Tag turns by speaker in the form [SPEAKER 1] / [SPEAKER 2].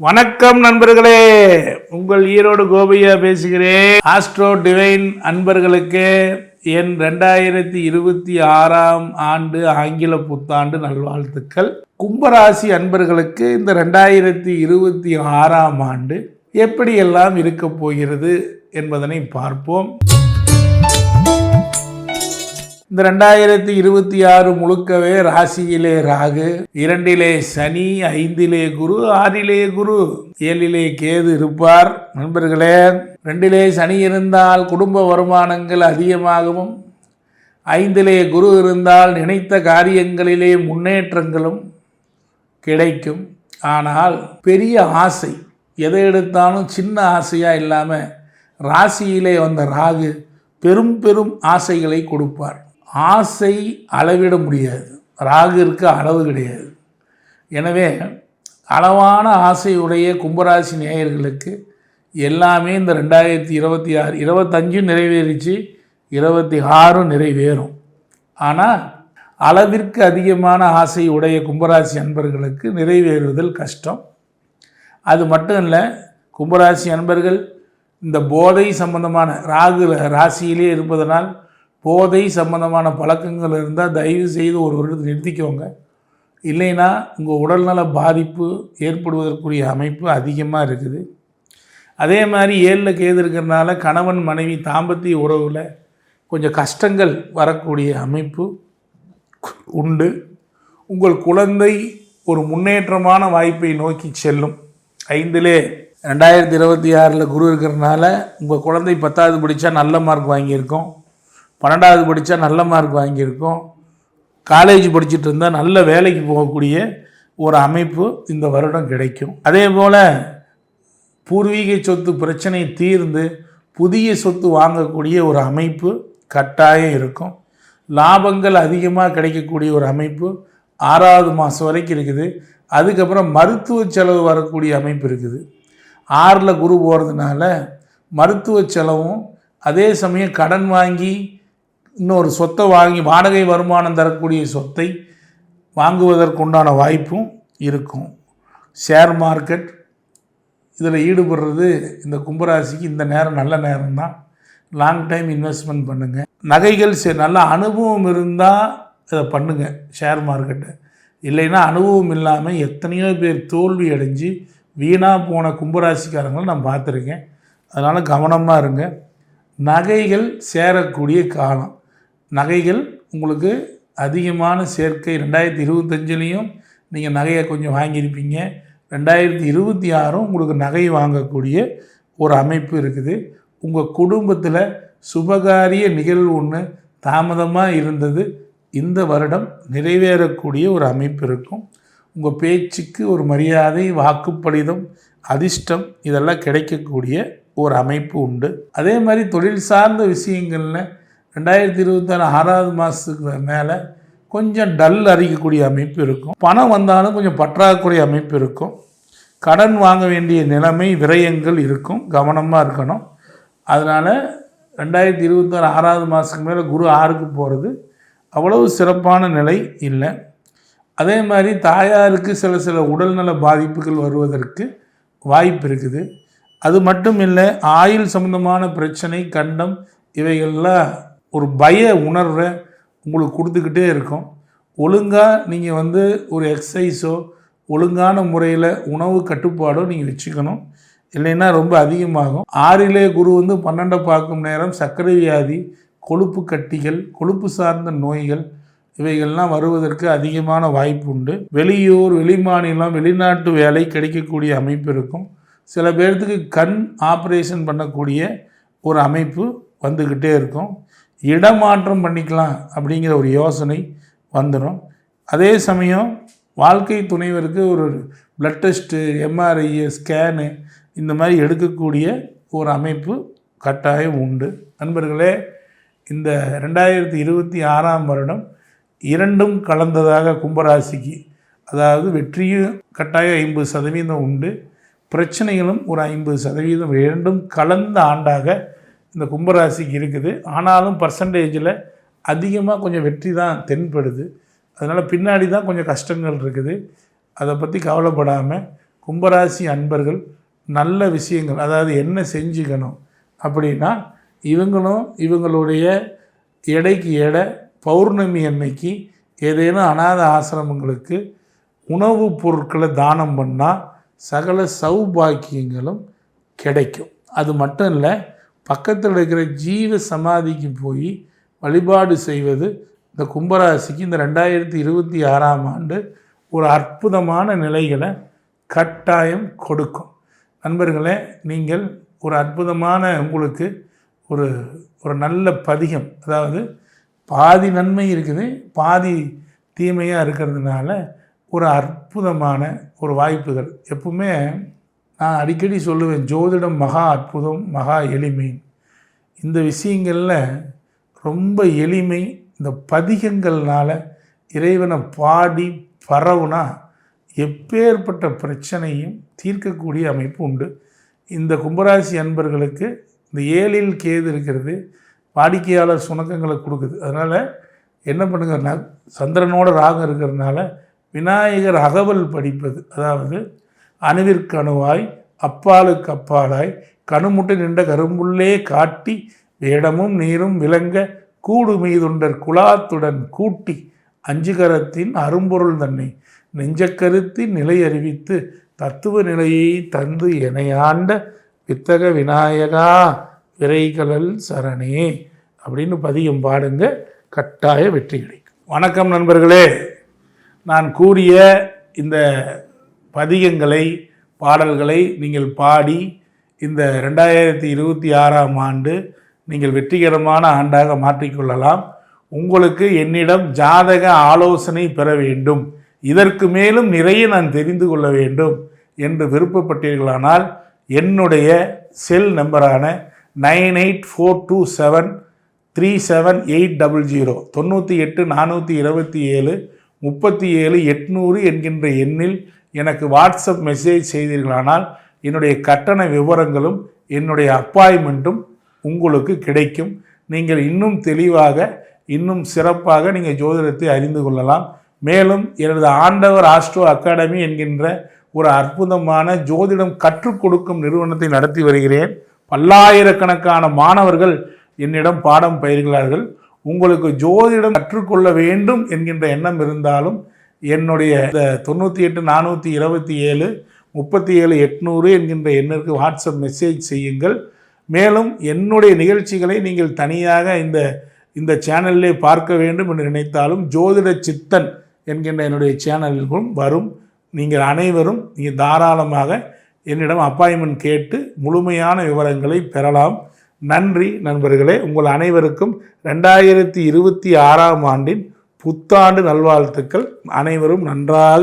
[SPEAKER 1] வணக்கம் நண்பர்களே. உங்கள் ஈரோடு கோபியா பேசுகிறேன். ஆஸ்ட்ரோ டிவைன் அன்பர்களுக்கு என் ரெண்டாயிரத்தி இருபத்தி ஆறாம் ஆண்டு ஆங்கில புத்தாண்டு நல்வாழ்த்துக்கள். கும்பராசி அன்பர்களுக்கு இந்த ரெண்டாயிரத்தி இருபத்தி ஆறாம் ஆண்டு எப்படியெல்லாம் இருக்கப் போகிறது என்பதனை பார்ப்போம். இந்த ரெண்டாயிரத்தி இருபத்தி ஆறு முழுக்கவே ராசியிலே ராகு இரண்டிலே சனி ஐந்திலே குரு ஆறிலே குரு ஏழிலே கேது இருப்பார். நண்பர்களே ரெண்டிலே சனி இருந்தால் குடும்ப வருமானங்கள் அதிகமாகவும் ஐந்திலே குரு இருந்தால் நினைத்த காரியங்களிலே முன்னேற்றங்களும் கிடைக்கும். ஆனால் பெரிய ஆசை எதை எடுத்தாலும் சின்ன ஆசையாக இல்லாமல் ராசியிலே வந்த ராகு பெரும் பெரும் ஆசைகளை கொடுப்பார். ஆசை அளவிட முடியாது. ராகுருக்கு அளவு கிடையாது. எனவே அளவான ஆசையுடைய கும்பராசி நேயர்களுக்கு எல்லாமே இந்த ரெண்டாயிரத்தி இருபத்தி ஆறு இருபத்தஞ்சும் நிறைவேறிச்சு இருபத்தி ஆறும் நிறைவேறும். ஆனால் அளவிற்கு அதிகமான ஆசை உடைய கும்பராசி அன்பர்களுக்கு நிறைவேறுதல் கஷ்டம். அது மட்டும் இல்லை கும்பராசி அன்பர்கள் இந்த போதை சம்பந்தமான ராகு ராசியிலே இருப்பதனால் போதை சம்பந்தமான பழக்கங்கள் இருந்தால் தயவு செய்து ஒரு வருடத்தை நிறுத்திக்கோங்க. இல்லைன்னா உங்கள் உடல்நல பாதிப்பு ஏற்படுவதற்குரிய அமைப்பு அதிகமாக இருக்குது. அதே மாதிரி ஏழில் கேது இருக்கிறதுனால கணவன் மனைவி தாம்பத்திய உறவில் கொஞ்சம் கஷ்டங்கள் வரக்கூடிய அமைப்பு உண்டு. உங்கள் குழந்தை ஒரு முன்னேற்றமான வாய்ப்பை நோக்கி செல்லும். ஐந்திலே ரெண்டாயிரத்தி இருபத்தி ஆறில் குரு இருக்கிறனால உங்கள் குழந்தை பத்தாவது படித்தா நல்ல மார்க் வாங்கியிருக்கோம். பன்னெண்டாவது படித்தா நல்ல மார்க் வாங்கியிருக்கோம். காலேஜ் படிச்சுட்டு இருந்தால் நல்ல வேலைக்கு போகக்கூடிய ஒரு அமைப்பு இந்த வருடம் கிடைக்கும். அதே போல் பூர்வீக சொத்து பிரச்சனை தீர்ந்து புதிய சொத்து வாங்கக்கூடிய ஒரு அமைப்பு கட்டாயம் இருக்கும். லாபங்கள் அதிகமாக கிடைக்கக்கூடிய ஒரு அமைப்பு ஆறாவது மாதம் வரைக்கும் இருக்குது. அதுக்கப்புறம் மருத்துவ செலவு வரக்கூடிய அமைப்பு இருக்குது. ஆறில் குரு போகிறதுனால மருத்துவ செலவும் அதே சமயம் கடன் வாங்கி இன்னொரு சொத்தை வாங்கி வாடகை வருமானம் தரக்கூடிய சொத்தை வாங்குவதற்குண்டான வாய்ப்பும் இருக்கும். ஷேர் மார்க்கெட் இதில் ஈடுபடுறது இந்த கும்பராசிக்கு இந்த நேரம் நல்ல நேரம் தான் லாங் டைம் இன்வெஸ்ட்மெண்ட் பண்ணுங்கள் நகைகள் சே நல்ல அனுபவம் இருந்தால் இதை பண்ணுங்கள் ஷேர் மார்க்கெட்டை. இல்லைன்னா அனுபவம் இல்லாமல் எத்தனையோ பேர் தோல்வி அடைஞ்சு வீணாக போன கும்பராசிக்காரங்களை நான் பார்த்துருக்கேன். அதனால் கவனமாக இருங்க. நகைகள் சேரக்கூடிய காலம். நகைகள் உங்களுக்கு அதிகமான சேர்க்கை ரெண்டாயிரத்தி இருபத்தஞ்சிலையும் நீங்கள் நகையை கொஞ்சம் வாங்கியிருப்பீங்க. ரெண்டாயிரத்தி இருபத்தி ஆறும் உங்களுக்கு நகை வாங்கக்கூடிய ஒரு அமைப்பு இருக்குது. உங்கள் குடும்பத்தில் சுபகாரிய நிகழ்வு ஒன்று தாமதமாக இருந்தது. இந்த வருடம் நிறைவேறக்கூடிய ஒரு அமைப்பு இருக்கும். உங்கள் பேச்சுக்கு ஒரு மரியாதை வாக்குப்படிதம் அதிர்ஷ்டம் இதெல்லாம் கிடைக்கக்கூடிய ஒரு அமைப்பு உண்டு. அதே மாதிரி தொழில் சார்ந்த விஷயங்களில் ரெண்டாயிரத்தி இருபத்தாறு ஆறாவது மாதத்துக்கு மேலே கொஞ்சம் டல் அறிக்கக்கூடிய அமைப்பு இருக்கும். பணம் வந்தாலும் கொஞ்சம் பற்றாக்குறை அமைப்பு இருக்கும். கடன் வாங்க வேண்டிய நிலைமை விரயங்கள் இருக்கும். கவனமாக இருக்கணும். அதனால் ரெண்டாயிரத்தி இருபத்தாறு ஆறாவது மாதத்துக்கு மேலே குரு ஆறுக்கு போகிறது அவ்வளவு சிறப்பான நிலை இல்லை. அதே மாதிரி தாயாருக்கு சில சில உடல்நல பாதிப்புகள் வருவதற்கு வாய்ப்பு இருக்குது. அது மட்டும் இல்லை ஆயுள் சம்மந்தமான பிரச்சனை கண்டம் இவைகள்லாம் ஒரு பய உணர்வை உங்களுக்கு கொடுத்துக்கிட்டே இருக்கும். ஒழுங்காக நீங்கள் வந்து ஒரு எக்ஸசைஸோ ஒழுங்கான முறையில் உணவு கட்டுப்பாடோ நீங்கள் வச்சுக்கணும். இல்லைன்னா ரொம்ப அதிகமாகும். ஆறிலே குரு வந்து பன்னெண்டை பார்க்கும் நேரம் சர்க்கரை வியாதி கொழுப்பு கட்டிகள் கொழுப்பு சார்ந்த நோய்கள் இவைகள்லாம் வருவதற்கு அதிகமான வாய்ப்பு உண்டு. வெளியூர் வெளிமாநிலம் வெளிநாட்டு வேலை கிடைக்கக்கூடிய அமைப்பு இருக்கும். சில பேர்த்துக்கு கண் ஆப்ரேஷன் பண்ணக்கூடிய ஒரு அமைப்பு வந்துக்கிட்டே இருக்கும். இடமாற்றம் பண்ணிக்கலாம் அப்படிங்கிற ஒரு யோசனை வந்துடும். அதே சமயம் வாழ்க்கை துணைவருக்கு ஒரு ப்ளட் டெஸ்ட்டு எம்ஆர்ஐ ஸ்கேனு இந்த மாதிரி எடுக்கக்கூடிய ஒரு அமைப்பு கட்டாயம் உண்டு. நண்பர்களே இந்த ரெண்டாயிரத்தி இருபத்தி ஆறாம் வருடம் இரண்டும் கலந்ததாக கும்பராசிக்கு அதாவது வெற்றியும் கட்டாயம் ஐம்பது சதவீதம் உண்டு. பிரச்சனைகளும் ஒரு ஐம்பது சதவீதம் இரண்டும் கலந்த ஆண்டாக இந்த கும்பராசிக்கு இருக்குது. ஆனாலும் பர்சன்டேஜில் அதிகமாக கொஞ்சம் வெற்றி தான் தென்படுது. அதனால் பின்னாடி தான் கொஞ்சம் கஷ்டங்கள் இருக்குது. அதை பற்றி கவலைப்படாமல் கும்பராசி அன்பர்கள் நல்ல விஷயங்கள் அதாவது என்ன செஞ்சுக்கணும் அப்படின்னா இவங்களும் இவங்களுடைய எடைக்கு எடை பௌர்ணமி அன்னைக்கு ஏதேனும் அநாத ஆசிரமங்களுக்கு உணவுப் பொருட்களை தானம் பண்ணால் சகல சௌபாக்கியங்களும் கிடைக்கும். அது மட்டும் இல்லை பக்கத்தில் இருக்கிற ஜீவ சமாதிக்கு போய் வழிபாடு செய்வது இந்த கும்பராசிக்கு இந்த ரெண்டாயிரத்தி இருபத்தி ஆறாம் ஆண்டு ஒரு அற்புதமான நிலைகளை கட்டாயம் கொடுக்கும். நண்பர்களே நீங்கள் ஒரு அற்புதமான உங்களுக்கு ஒரு ஒரு நல்ல பதிகம் அதாவது பாதி நன்மை இருக்குது பாதி தீமையாக இருக்கிறதுனால ஒரு அற்புதமான ஒரு வாய்ப்புகள். எப்பவுமே நான் அடிக்கடி சொல்லுவேன் ஜோதிடம் மகா அற்புதம் மகா எளிமை. இந்த விஷயங்களில் ரொம்ப எளிமை இந்த பதிகங்கள்னால் இறைவனை பாடி பரவுனா எப்பேற்பட்ட பிரச்சனையும் தீர்க்கக்கூடிய அமைப்பு உண்டு. இந்த கும்பராசி அன்பர்களுக்கு இந்த ஏழில் கேது இருக்கிறது வாடிக்கையாளர் சுணக்கங்களை கொடுக்குது. அதனால் என்ன பண்ணுங்கன்னா சந்திரனோட ராகம் இருக்கிறதுனால விநாயகர் அகவல் படிப்பது அதாவது அணுவிற்கு அணுவாய் அப்பாலுக்கு அப்பாலாய் கணுமுட்டு நின்ற கரும்புள்ளே காட்டி வேடமும் நீரும் விளங்க கூடு மீதுண்டர் குலாத்துடன் கூட்டி அஞ்சுகரத்தின் அரும்பொருள் தன்னை நெஞ்சக்கருத்தி நிலை அறிவித்து தத்துவ நிலையை தந்து எனையாண்ட வித்தக விநாயகா விரைகலல் சரணே அப்படின்னு பதியம் பாடுங்க கட்டாய வெற்றி கிடைக்கும். வணக்கம் நண்பர்களே. நான் கூறிய இந்த பதிகங்களை பாடல்களை நீங்கள் பாடி இந்த ரெண்டாயிரத்தி இருபத்தி ஆறாம் ஆண்டு நீங்கள் வெற்றிகரமான ஆண்டாக மாற்றிக்கொள்ளலாம். உங்களுக்கு என்னிடம் ஜாதக ஆலோசனை பெற வேண்டும். இதற்கு மேலும் நிறைய நான் தெரிந்து கொள்ள வேண்டும் என்று விருப்பப்பட்டீர்களானால் என்னுடைய cell நம்பரான nine eight four two seven three seven eight double zero தொண்ணூற்றி எட்டு நானூற்றி இருபத்தி ஏழு முப்பத்தி ஏழு எட்நூறு என்கின்ற எண்ணில் எனக்கு வாட்ஸ்அப் மெசேஜ் செய்தீர்களானால் என்னுடைய கட்டண விவரங்களும் என்னுடைய அப்பாயின்மெண்ட்டும் உங்களுக்கு கிடைக்கும். நீங்கள் இன்னும் தெளிவாக இன்னும் சிறப்பாக நீங்கள் ஜோதிடத்தை அறிந்து கொள்ளலாம். மேலும் எனது ஆண்டவர் ஆஸ்ட்ரோ அகாடமி என்கின்ற ஒரு அற்புதமான ஜோதிடம் கற்றுக் கொடுக்கும் நிறுவனத்தை நடத்தி வருகிறேன். பல்லாயிரக்கணக்கான மாணவர்கள் என்னிடம் பாடம் பயிர்கிறார்கள் உங்களுக்கு ஜோதிடம் கற்றுக்கொள்ள வேண்டும் என்கின்ற எண்ணம் இருந்தாலும் என்னுடைய இந்த தொண்ணூற்றி எட்டு நானூற்றி இருபத்தி ஏழு முப்பத்தி ஏழு எட்நூறு என்கின்ற எண்ணிற்கு வாட்ஸ்அப் மெசேஜ் செய்யுங்கள். மேலும் என்னுடைய நிகழ்ச்சிகளை நீங்கள் தனியாக இந்த இந்த சேனலிலே பார்க்க வேண்டும் என்று நினைத்தாலும் ஜோதிட சித்தன் என்கின்ற என்னுடைய சேனலுக்கும் வரும். நீங்கள் அனைவரும் நீங்கள் தாராளமாக என்னிடம் அப்பாயின்மெண்ட் கேட்டு முழுமையான விவரங்களை பெறலாம். நன்றி நண்பர்களே. உங்கள் அனைவருக்கும் ரெண்டாயிரத்தி இருபத்தி ஆறாம் ஆண்டின் புத்தாண்டு நல்வாழ்த்துக்கள். அனைவரும் நன்றாக